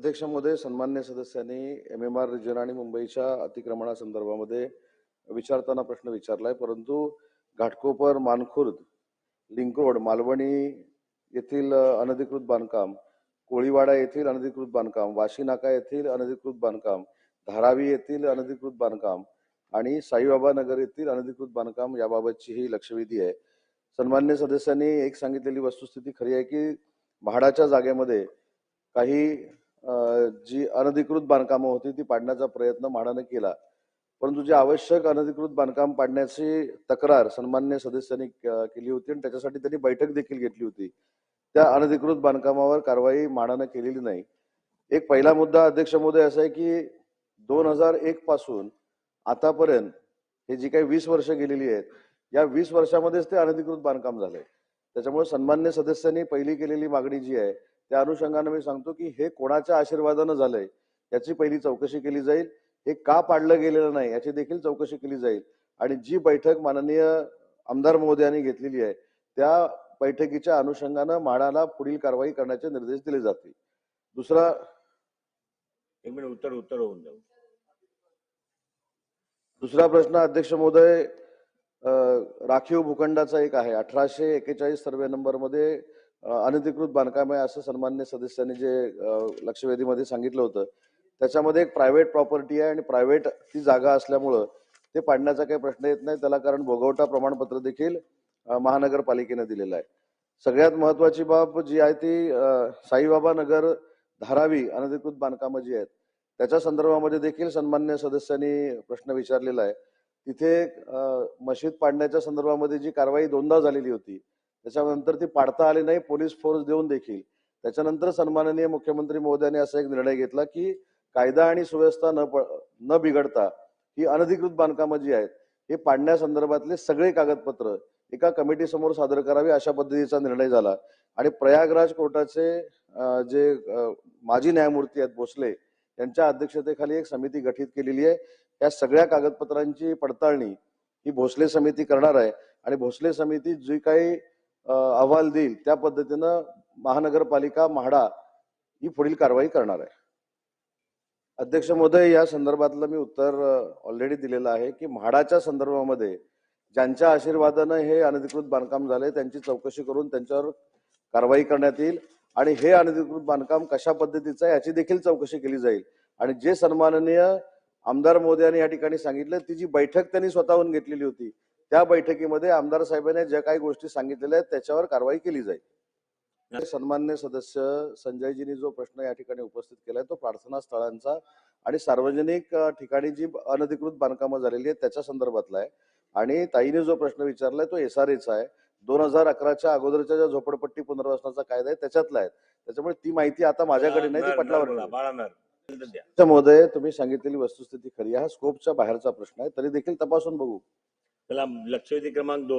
अध्यक्ष महोदय सन्मान्य सदस्यांनी एम एम आर रिजन आणि मुंबईच्या अतिक्रमणासंदर्भामध्ये विचारताना प्रश्न विचारलाय. परंतु घाटकोपर मानखुर्द लिंक रोड मालवणी येथील अनधिकृत बांधकाम कोळीवाडा येथील अनधिकृत बांधकाम वाशी नाका येथील अनधिकृत बांधकाम धारावी येथील अनधिकृत बांधकाम आणि साईबाबा नगर येथील अनधिकृत बांधकाम याबाबतची ही लक्षवेधी आहे. सन्मान्य सदस्यांनी एक सांगितलेली वस्तुस्थिती खरी आहे की म्हाडाच्या जागेमध्ये काही जी अनधिकृत बांधकामं होती ती पाडण्याचा प्रयत्न म्हाडाने केला. परंतु जे आवश्यक अनधिकृत बांधकाम पाडण्याची तक्रार सन्मान्य सदस्यांनी केली होती आणि त्याच्यासाठी त्यांनी बैठक देखील घेतली होती. त्या अनधिकृत बांधकामावर कारवाई म्हाडानं केलेली नाही. एक पहिला मुद्दा अध्यक्ष महोदय असा आहे की दोन हजार एक पासून आतापर्यंत हे जी काही वीस वर्ष गेलेली आहेत या वीस वर्षामध्येच ते अनधिकृत बांधकाम झालंय. त्याच्यामुळे सन्मान्य सदस्यांनी पहिली केलेली मागणी जी आहे त्या अनुषंगाने मी सांगतो की हे कोणाच्या आशीर्वादानं झालंय याची पहिली चौकशी केली जाईल. हे का पाडलं गेलेलं नाही याची देखील चौकशी केली जाईल. आणि जी बैठक माननीय आमदार महोदयांनी घेतलेली आहे त्या बैठकीच्या अनुषंगानं म्हाडाला पुढील कारवाई करण्याचे निर्देश दिले जातील. दुसरा एक मिनिट उत्तर उत्तर होऊन जाऊ. दुसरा प्रश्न अध्यक्ष महोदय राखीव भूखंडाचा एक आहे. अठराशे एक्केचाळीस सर्वे नंबरमध्ये अनधिकृत बांधकाम आहे असं सन्मान्य सदस्यांनी जे लक्षवेधीमध्ये सांगितलं होतं त्याच्यामध्ये एक प्रायव्हेट प्रॉपर्टी आहे आणि प्रायव्हेट ती जागा असल्यामुळं ते पाडण्याचा काही प्रश्न येत नाही. त्याला कारण भोगवटा प्रमाणपत्र देखील महानगरपालिकेने दिलेलं आहे. सगळ्यात महत्वाची बाब जी आहे ती साईबाबा नगर धारावी अनधिकृत बांधकामं जी आहेत त्याच्या संदर्भामध्ये देखील सन्मान्य सदस्यांनी प्रश्न विचारलेला आहे. तिथे मशीद पाडण्याच्या संदर्भामध्ये जी कारवाई दोनदा झालेली होती त्याच्यानंतर ती पाडता आली नाही पोलीस फोर्स देऊन देखील. त्याच्यानंतर सन्माननीय मुख्यमंत्री महोदयांनी असा एक निर्णय घेतला की कायदा आणि सुव्यवस्था न प- न बिघडता ही अनधिकृत बांधकामं जी आहेत हे पाडण्यासंदर्भातले सगळे कागदपत्र एका कमिटी समोर सादर करावे अशा पद्धतीचा निर्णय झाला. आणि प्रयागराज कोर्टाचे जे माजी न्यायमूर्ती आहेत भोसले त्यांच्या अध्यक्षतेखाली एक समिती गठीत केलेली आहे. या सगळ्या कागदपत्रांची पडताळणी ही भोसले समिती करणार आहे. आणि भोसले समिती जी काही अहवाल देईल. त्या पद्धतीनं महानगरपालिका म्हाडा ही पुढील कारवाई करणार आहे. अध्यक्ष महोदय या संदर्भातलं मी उत्तर ऑलरेडी दिलेलं आहे की म्हाडाच्या संदर्भामध्ये ज्यांच्या आशीर्वादानं हे अनधिकृत बांधकाम झाले त्यांची चौकशी करून त्यांच्यावर कारवाई करण्यात येईल आणि हे अनधिकृत बांधकाम कशा पद्धतीचं आहे याची देखील चौकशी केली जाईल. आणि जे सन्माननीय आमदार मोदयांनी या ठिकाणी सांगितलं ती जी बैठक त्यांनी स्वतःहून घेतलेली होती त्या बैठकीमध्ये आमदार साहेबांनी ज्या काही गोष्टी सांगितलेल्या आहेत त्याच्यावर कारवाई केली जाईल. सन्मान्य सदस्य संजयजींनी जो प्रश्न या ठिकाणी उपस्थित केलाय तो प्रार्थना स्थळांचा आणि सार्वजनिक ठिकाणी जी अनधिकृत बांधकामं झालेली आहेत त्याच्या संदर्भातला आहे. आणि ताईने जो प्रश्न विचारलाय तो एस आर एचा आहे. दोन हजार अकराच्या अगोदरच्या ज्या झोपडपट्टी पुनर्वसनाचा कायदा आहे त्याच्यातला आहे. त्याच्यामुळे ती माहिती आता माझ्याकडे नाही ती पटलावर महोदय तुम्ही सांगितलेली वस्तुस्थिती खरी हा स्कोपच्या बाहेरचा प्रश्न आहे. तरी देखील तपासून बघू. त्याला लक्षवेधी क्रमांक दोन.